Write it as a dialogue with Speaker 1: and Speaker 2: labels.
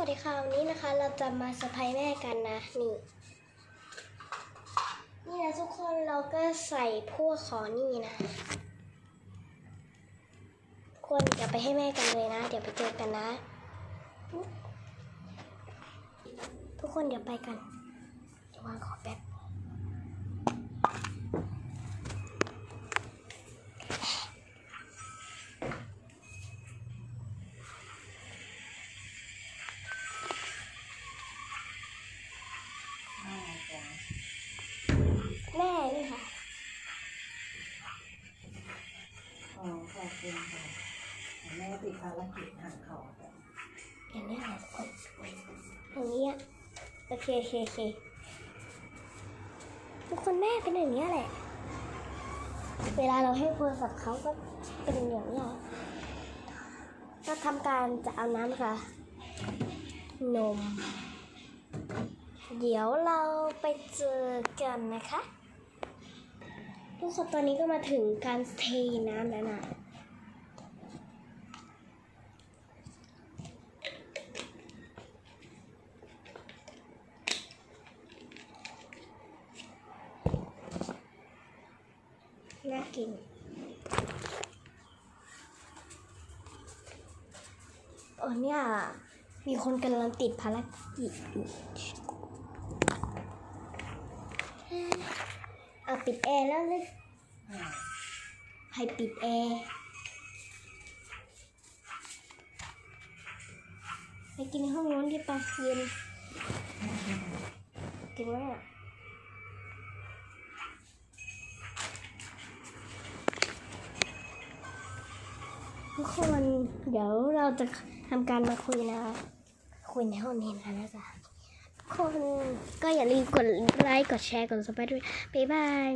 Speaker 1: วัสดีค่ะวันนี้นะคะ เราจะมาสไพร์แม่กันนะนี่ นี่นะทุกคนเราก็ใส่พวกขอนี่นะควรอย่าไปให้แม่กันเลยนะ เดี๋ยวไปเจอกันนะ ทุกคนเดี๋ยวไปกันเดี๋ยววางขอแป๊บ คุ
Speaker 2: ณค่ะแม่ติดภารกิจหันเขาแบบ
Speaker 1: อย่างนี้แหละทุกคนอย่างนี้อะโอเคโอเคโอเคทุกคนแม่เป็นอย่างนี้ยแหละ เวลาเราให้โทรศัพท์เขาก็เป็นอย่างนี้ก็ทำการจะเอาน้ำค่ะ นม เดี๋ยวเราไปเจอกันนะคะ ทุกคนตอนนี้ก็มาถึงการเทน้ำแล้วนะ น่ากินโอ้เนี่ยมีคนกำลังติดภารกิจอยู่เอาปิดแอร์แล้วเลย
Speaker 2: อ่
Speaker 1: ให้ปิดแอร์ไปกินห้องนู้นดีปะเย็นกินไหมอะ ทุกคนเดี๋ยวเราจะทำการมาคุยนะคะคุยในห้องนี้นะนะจ๊ะทุกคนก็อย่าลืมกดไลค์กดแชร์กดซับสไครต์ด้วยบ๊ายบาย